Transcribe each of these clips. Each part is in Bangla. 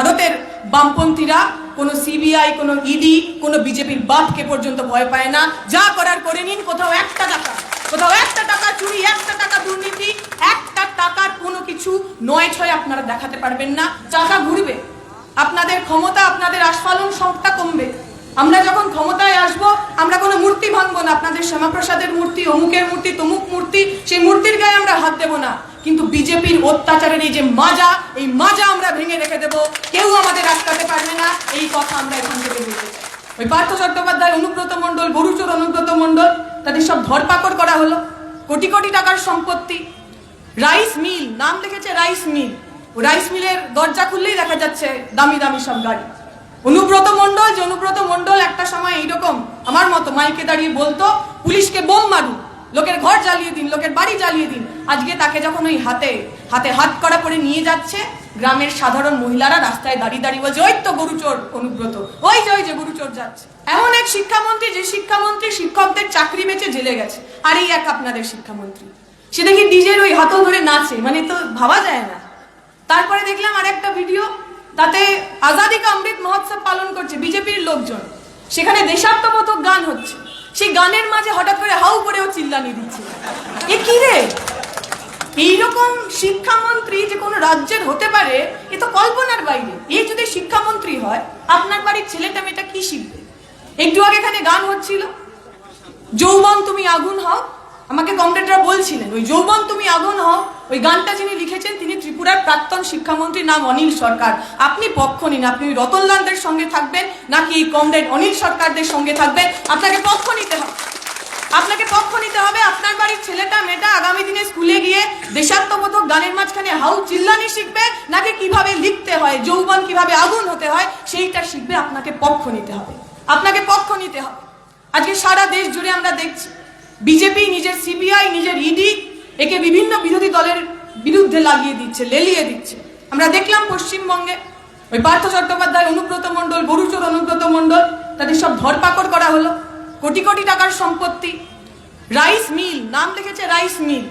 ভারতের বামপন্থীরা কোনো সিবিআই কোনো ইডি কোনো বিজেপির বাপকে পর্যন্ত ভয় পায় না। যা করার করে নিন, কোথাও একটা টাকা, কোথাও একটা টাকা চুরি, একটা টাকা দুর্নীতি, একটা টাকার কোনো কিছু নয় ছয় আপনারা দেখাতে পারবেন না। চাকা ঘুরবে। আপনাদের ক্ষমতা, আপনাদের আস্ফালন সংখ্যা কমবে। আমরা যখন ক্ষমতায় আসব, আমরা কোনো মূর্তি ভাঙবো না। আপনাদের শ্যামাপ্রসাদের মূর্তি, অমুকের মূর্তি, তমুক মূর্তি, সেই মূর্তির গায়ে আমরা হাত দেবো না। কিন্তু বিজেপির অত্যাচারের এই যে মাজা, এই মাজা আমরা ভেঙে রেখে দেব। কেউ আমাদের আটকাতে পারবে না, এই কথা আমরা এখান থেকে বলতে চাই ওই পার্থ চট্টোপাধ্যায়, অনুব্রত মণ্ডল গরুচোর অনুব্রত মণ্ডল, তাদের সব ধরপাকড় করা হলো। কোটি কোটি টাকার সম্পত্তি। রাইস মিল, নাম লিখেছে রাইস মিল। রাইস মিলের দরজা খুললেই দেখা যাচ্ছে দামি দামি সব গাড়ি। অনুব্রত মণ্ডল, যে অনুব্রত মণ্ডল একটা সময় এইরকম, আমার মতো মাইকে দাঁড়িয়ে বলতো, পুলিশকে বোম মারুন, লোকের ঘর জ্বালিয়ে দিন, লোকের বাড়ি জ্বালিয়ে দিন। আজকে তাকে যখন ওই হাতে হাতে হাত করা করে নিয়ে যাচ্ছে, গ্রামের সাধারণ মহিলারা রাস্তায় দাঁড়িয়ে দাঁড়িয়ে বলছে, ওই তো গরুচোর অনুব্রত, ওই যে ওই যে গরুচোর যাচ্ছে। এমন এক শিক্ষামন্ত্রী, যে শিক্ষামন্ত্রী শিক্ষকদের চাকরি বেচে জেলে গেছে, আর এই এক আপনাদের শিক্ষামন্ত্রী। সে দেখি ডিজের ওই হাতল ধরে নাচে মানে তো ভাবা যায় না। তারপরে দেখলাম আর একটা ভিডিও, তাতে আজাদি কা অমৃত মহোৎসব পালন করছে বিজেপির লোকজন। সেখানে দেশাত্মবোধক গান হচ্ছে। সেই গানের মাঝে হঠাৎ করে হাউ করেও চিল্লানি দিচ্ছে। এ কি রে? এইরকম শিক্ষামন্ত্রী যে কোনো রাজ্যের হতে পারে, এ তো কল্পনার বাইরে। এ যদি শিক্ষামন্ত্রী হয়, আপনার বাড়ির ছেলেটা মেয়েটা কি শিখবে? একটু আগে এখানে গান হচ্ছিল, যৌবন তুমি আগুন হও। আমাকে কমরেডরা বলছিলেন, ওই যৌবন তুমি আগুন হও। ওই গানটা যিনি লিখেছেন, তিনি ত্রিপুরার প্রাক্তন শিক্ষামন্ত্রী নাম অনিল সরকার। আপনি পক্ষ নিন, আপনি রতনলালদের সঙ্গে থাকবেন, নাকি কমরেড অনিল সরকারদের সঙ্গে থাকবেন? আপনাকে পক্ষ নিতে হবে। আপনাকে পক্ষ নিতে হবে, আপনার বাড়ির ছেলেটা, মেয়েটা আগামী দিনে স্কুলে গিয়ে দেশাত্মবোধক গানের মাঝখানে হাউ চিল্লানি শিখবে, নাকি কীভাবে লিখতে হয়, যৌবন কীভাবে আগুন হতে হয়, সেইটা শিখবে, আপনাকে পক্ষ নিতে হবে। আপনাকে পক্ষ নিতে হবে। আজকে সারা দেশ জুড়ে আমরা দেখছি, বিজেপি নিজের সিবিআই নিজের ইডি, একে বিভিন্ন বিরোধী দলের বিরুদ্ধে লাগিয়ে দিচ্ছে, লেলিয়ে দিচ্ছে। আমরা দেখলাম পশ্চিমবঙ্গে, ওই পার্থ চট্টোপাধ্যায়, অনুব্রত মণ্ডল গরুচোর অনুব্রত মণ্ডল, তাদের সব ধরপাকড় করা হলো। কোটি কোটি টাকার সম্পত্তি। রাইস মিল, নাম লিখেছে রাইস মিল।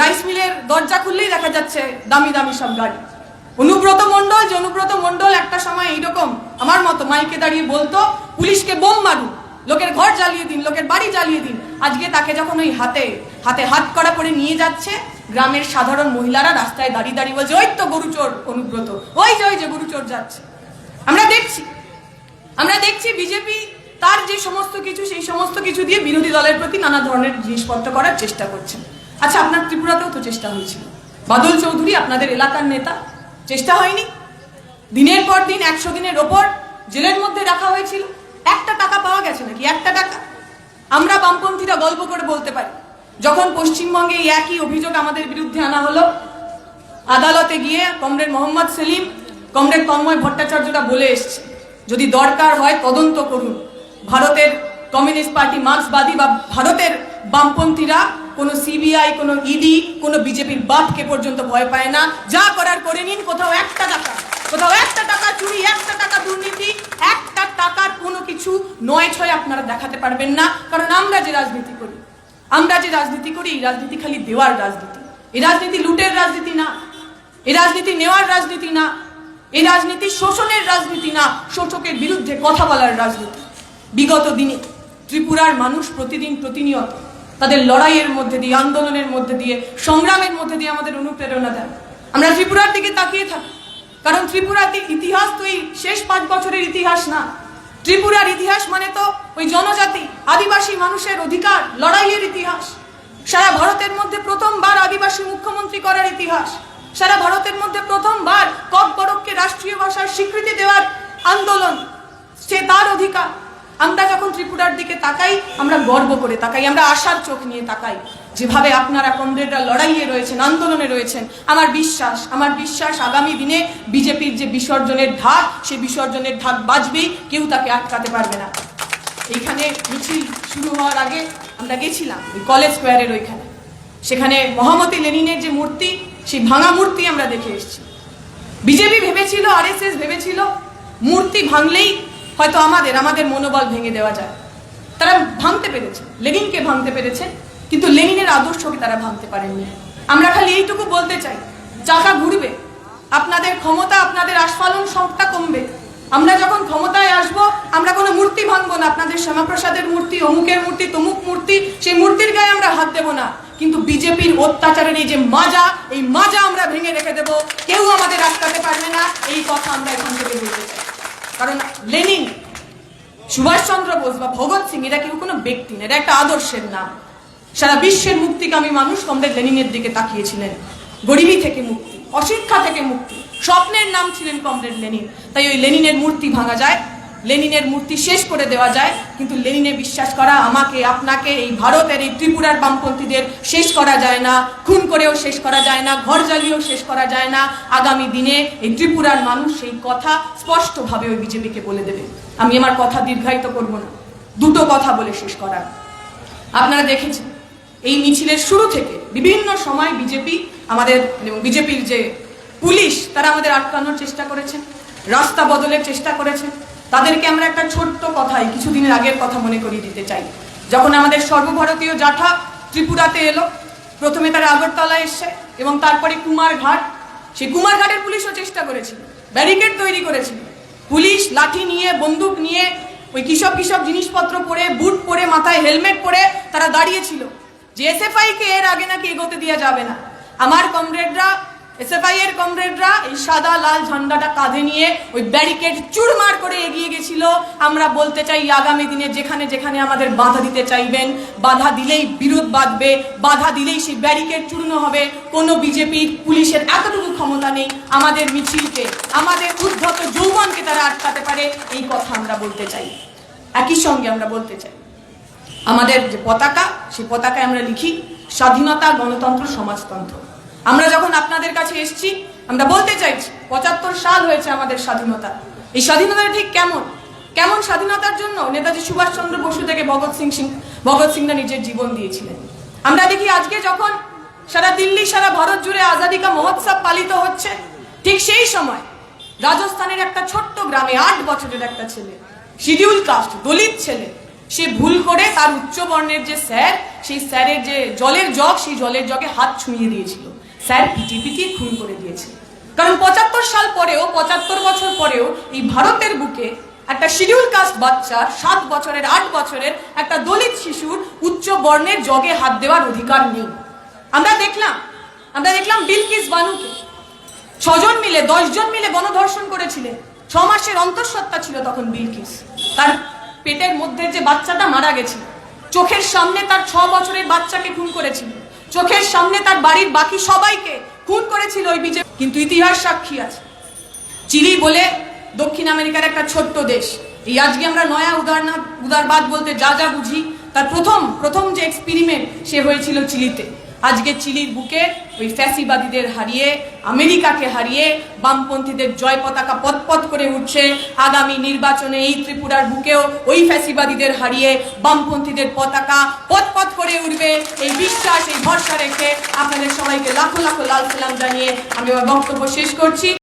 রাইস মিলের দরজা খুললেই দেখা যাচ্ছে দামি দামি সব গাড়ি। অনুব্রত মণ্ডল, যে অনুব্রত মণ্ডল একটা সময় এইরকম আমার মতো মাইকে দাঁড়িয়ে বলতো, পুলিশকে বোম মারুন লোকের ঘর জ্বালিয়ে দিন, লোকের বাড়ি জ্বালিয়ে দিন। আজকে তাকে যখন ওই হাতে হাতে হাত করা করে নিয়ে যাচ্ছে, গ্রামের সাধারণ মহিলারা রাস্তায় দাঁড়িয়ে দাঁড়িয়ে বলছে, ওই তো গরুচোর অনুব্রত, ওই যে ওই যে গরুচোর যাচ্ছে। আমরা দেখছি আমরা দেখছি বিজেপি তার যে সমস্ত কিছু, সেই সমস্ত কিছু দিয়ে বিরোধী দলের প্রতি নানা ধরনের জিনিসপত্র করার চেষ্টা করছেন। আচ্ছা আপনার ত্রিপুরাতেও তো চেষ্টা হয়েছিল। বাদল চৌধুরী, আপনাদের এলাকার নেতা, চেষ্টা হয়নি। দিনের পর দিন, একশো দিনের ওপর জেলের মধ্যে রাখা হয়েছিল। একটা টাকা পাওয়া গেছে নাকি? একটা টাকা। আমরা বামপন্থীরা গল্প করে বলতে পারি, যখন পশ্চিমবঙ্গে এই একই অভিযোগ আমাদের বিরুদ্ধে আনা হলো, আদালতে গিয়ে কমরেড মোহাম্মদ সেলিম, কমরেড তন্ময় ভট্টাচার্যটা বলে এসছে, যদি দরকার হয় তদন্ত করুন। ভারতের কমিউনিস্ট পার্টি মার্ক্সবাদী বা ভারতের বামপন্থীরা কোনো সিবিআই কোনো ইডি কোনো বিজেপির বাপকে পর্যন্ত ভয় পায় না। যা করার করে নিন, কোথাও একটা টাকা, কোথাও একটা টাকা চুরি, একটা টাকা দুর্নীতি, একটা টাকার কোনো কিছু নয় ছয় আপনারা দেখাতে পারবেন না। কারণ আমরা যে রাজনীতি করি, আমরা যে রাজনীতি করি, এই রাজনীতি খালি দেওয়ার রাজনীতি। এই রাজনীতি লুটের রাজনীতি না, এই রাজনীতি নেওয়ার রাজনীতি না, এই রাজনীতি শোষণের রাজনীতি না, শোষকের বিরুদ্ধে কথা বলার রাজনীতি। বিগত দিনে ত্রিপুরার মানুষ প্রতিদিন প্রতিনিয়ত তাদের লড়াইয়ের মধ্যে দিয়ে, আন্দোলনের মধ্যে দিয়ে, সংগ্রামের মধ্যে দিয়ে আমাদের অনুপ্রেরণা দেয় আমরা ত্রিপুরার দিকে তাকিয়ে থাকি। কারণ ত্রিপুরাতে ইতিহাস তো এই শেষ পাঁচ বছরের ইতিহাস না। ত্রিপুরার ইতিহাস মানে তো ওই জনজাতি, আদিবাসী মানুষের অধিকার, লড়াইয়ের ইতিহাস। সারা ভারতের মধ্যে প্রথমবার আদিবাসী মুখ্যমন্ত্রী করার ইতিহাস। সারা ভারতের মধ্যে প্রথমবার কক বরককে রাষ্ট্রীয় ভাষার স্বীকৃতি দেওয়ার আন্দোলন, সে তার অধিকার। আমরা যখন ত্রিপুরার দিকে তাকাই, আমরা গর্ব করে তাকাই, আমরা আশার চোখ নিয়ে তাকাই। যেভাবে আপনারা কমরেডরা লড়াইয়ে রয়েছেন, আন্দোলনে রয়েছেন, আমার বিশ্বাস আমার বিশ্বাস আগামী দিনে বিজেপির যে বিসর্জনের ঢাক, সে বিসর্জনের ঢাক বাজবেই, কেউ তাকে আটকাতে পারবে না। এইখানে মিছিল শুরু হওয়ার আগে আমরা গেছিলাম, ওই কলেজ স্কোয়ারের ওইখানে। সেখানে মহামতি লেনিনের যে মূর্তি, সেই ভাঙা মূর্তি আমরা দেখে এসেছি। বিজেপি ভেবেছিল, আরএসএস ভেবেছিল, মূর্তি ভাঙলেই হয়তো আমাদের আমাদের মনোবল ভেঙে দেওয়া যায়। তারা ভাঙতে পেরেছে, লেনিনকে ভাঙতে পেরেছে, কিন্তু লেনিনের আদর্শকে তারা ভাঙতে পারেননি। আমরা খালি এইটুকু বলতে চাই চাকা ঘুরবে, আপনাদের ক্ষমতা, আপনাদের আস্ফালন সংখ্যা কমবে। আমরা যখন ক্ষমতায় আসব, আমরা কোনো মূর্তি ভাঙবো না, আপনাদের শ্যামাপ্রসাদের মূর্তি, অমুকের মূর্তি, তমুক মূর্তি, সেই মূর্তির গায়ে আমরা হাত দেবো না। কিন্তু বিজেপির অত্যাচারের এই যে মাজা, এই মাজা আমরা ভেঙে রেখে দেবো। কেউ আমাদের আটকাতে পারবে না, এই কথা আমরা এখান থেকে বলতে চাই। কারণ লেনিন, সুভাষচন্দ্র বোস বা ভগৎ সিং, এরা কেউ কোনো ব্যক্তি না এটা একটা আদর্শের নাম। সারা বিশ্বের মুক্তিকামী মানুষ কমরেড লেনিনের দিকে তাকিয়েছিলেন। গরিবী থেকে মুক্তি, অশিক্ষা থেকে মুক্তি, স্বপ্নের নাম ছিলেন কমরেড লেনিন। তাই ওই লেনিনের মূর্তি ভাঙা যায়। লেনিনের মূর্তি শেষ করে দেওয়া যায়, কিন্তু লেনিনে বিশ্বাস করা আমাকে, আপনাকে, এই ভারতের এই ত্রিপুরার বামপন্থীদের শেষ করা যায় না, খুন করেও শেষ করা যায় না, ঘর জ্বালিয়েও শেষ করা যায় না। আগামী দিনে এই ত্রিপুরার মানুষ সেই কথা স্পষ্টভাবে ওই বিজেপিকে বলে দেবে। আমি আমার কথা দীর্ঘায়িত করব না। দুটো কথা বলে শেষ করার। আপনারা দেখেছেন, এই মিছিলের শুরু থেকে বিভিন্ন সময় বিজেপি আমাদের বিজেপির যে পুলিশ, তারা আমাদের আটকানোর চেষ্টা করেছেন রাস্তা বদলের চেষ্টা করেছেন তাদেরকে আমরা একটা ছোট্ট কথাই কিছুদিনের আগের কথা মনে করিয়ে দিতে চাই। যখন আমাদের সর্বভারতীয় জাঠা ত্রিপুরাতে এলো, প্রথমে তারা আগরতলা এসছে এবং তারপরে কুমারঘাট। সেই কুমারঘাটের পুলিশও চেষ্টা করেছিল, ব্যারিকেড তৈরি করেছিল। পুলিশ লাঠি নিয়ে, বন্দুক নিয়ে, ওই কিসব কিসব জিনিসপত্র পরে, বুট পরে, মাথায় হেলমেট পরে তারা দাঁড়িয়েছিল যে এসএফআই কে এর আগে নাকি এগোতে দেওয়া যাবে না। আমার কমরেডরা এসএফআই এর কমরেডরা এই সাদা লাল ঝান্ডাটা কাঁধে নিয়ে ওই ব্যারিকেড চুরমার করে এগিয়ে গেছিল। আমরা বলতে চাই, আগামী দিনে যেখানে যেখানে আমাদের বাধা দিতে চাইবেন, বাধা দিলেই বিরোধ বাঁধবে, বাধা দিলেই সেই ব্যারিকেড চূর্ণ হবে। কোনো বিজেপির, পুলিশের এতটুকু ক্ষমতা নেই আমাদের মিছিলকে, আমাদের উদ্ধত যৌবনকে তারা আটকাতে পারে, এই কথা আমরা বলতে চাই। একই সঙ্গে আমরা বলতে চাই, আমাদের যে পতাকা, সেই পতাকায় আমরা লিখি, স্বাধীনতা গণতন্ত্র সমাজতন্ত্র। আমরা যখন আপনাদের কাছে এসেছি, আমরা বলতে চাইছি, পঁচাত্তর সাল হয়েছে আমাদের স্বাধীনতা। এই স্বাধীনতাটা ঠিক কেমন? কেমন স্বাধীনতার জন্য নেতাজি সুভাষচন্দ্র বসু থেকে ভগৎ সিং সিং, ভগৎ সিংরা নিজের জীবন দিয়েছিলেন। আমরা দেখি আজকে যখন সারা দিল্লি, সারা ভারত জুড়ে আজাদি কা মহোৎসব পালিত হচ্ছে, ঠিক সেই সময় রাজস্থানের একটা ছোট্ট গ্রামে আট বছরের একটা ছেলে, শিডিউল কাস্ট, দলিত ছেলে, সে ভুল করে তার উচ্চ বর্ণের যে স্যার, সেই স্যারের যে জলের জগ, সেই জলের জগে হাত ছুঁয়ে দিয়েছিল। স্যার পিটি পিটিয়ে খুন করে দিয়েছে। কারণ পঁচাত্তর সাল পরেও, পঁচাত্তর বছর পরেও এই ভারতের বুকে একটা শিডিউল কাস্ট বাচ্চার সাত বছরের, আট বছরের একটা দলিত শিশুর উচ্চ বর্ণের জগে হাত দেওয়ার অধিকার নেই। আমরা দেখলাম আমরা দেখলাম বিলকিস বানুকে। ছজন মিলে, দশজন মিলে গণধর্ষণ করেছিলেন। ছ মাসের অন্তঃসত্ত্বা ছিল তখন বিলকিস। তার পেটের মধ্যে যে বাচ্চাটা মারা গেছিল, চোখের সামনে তার ছ বছরের বাচ্চাকে খুন করেছিল। চোখের সামনে তার বাড়ির বাকি সবাইকে খুন করেছিল ওই বিজেপি কিন্তু ইতিহাস সাক্ষী আছে। চিলি বলে দক্ষিণ আমেরিকার একটা ছোট্ট দেশ। এই আজকে আমরা নয়া উদারনা উদারবাদ বলতে যা যা বুঝি, তার প্রথম প্রথম যে এক্সপেরিমেন্ট সে হয়েছিল চিলিতে। আজকে চিলির বুকে ওই ফ্যাসিবাদীদের হারিয়ে, আমেরিকাকে হারিয়ে বামপন্থীদের জয় পতাকা পথপথ করে উঠছে। আগামী নির্বাচনে এই ত্রিপুরার বুকেও ওই ফ্যাসিবাদীদের হারিয়ে বামপন্থীদের পতাকা পথপথ করে উঠবে। এই বিশ্বাস, এই ভরসা রেখে আপনাদের সবাইকে লাখো লাখো লাল সালাম জানিয়ে আমি আমার বক্তব্য শেষ করছি।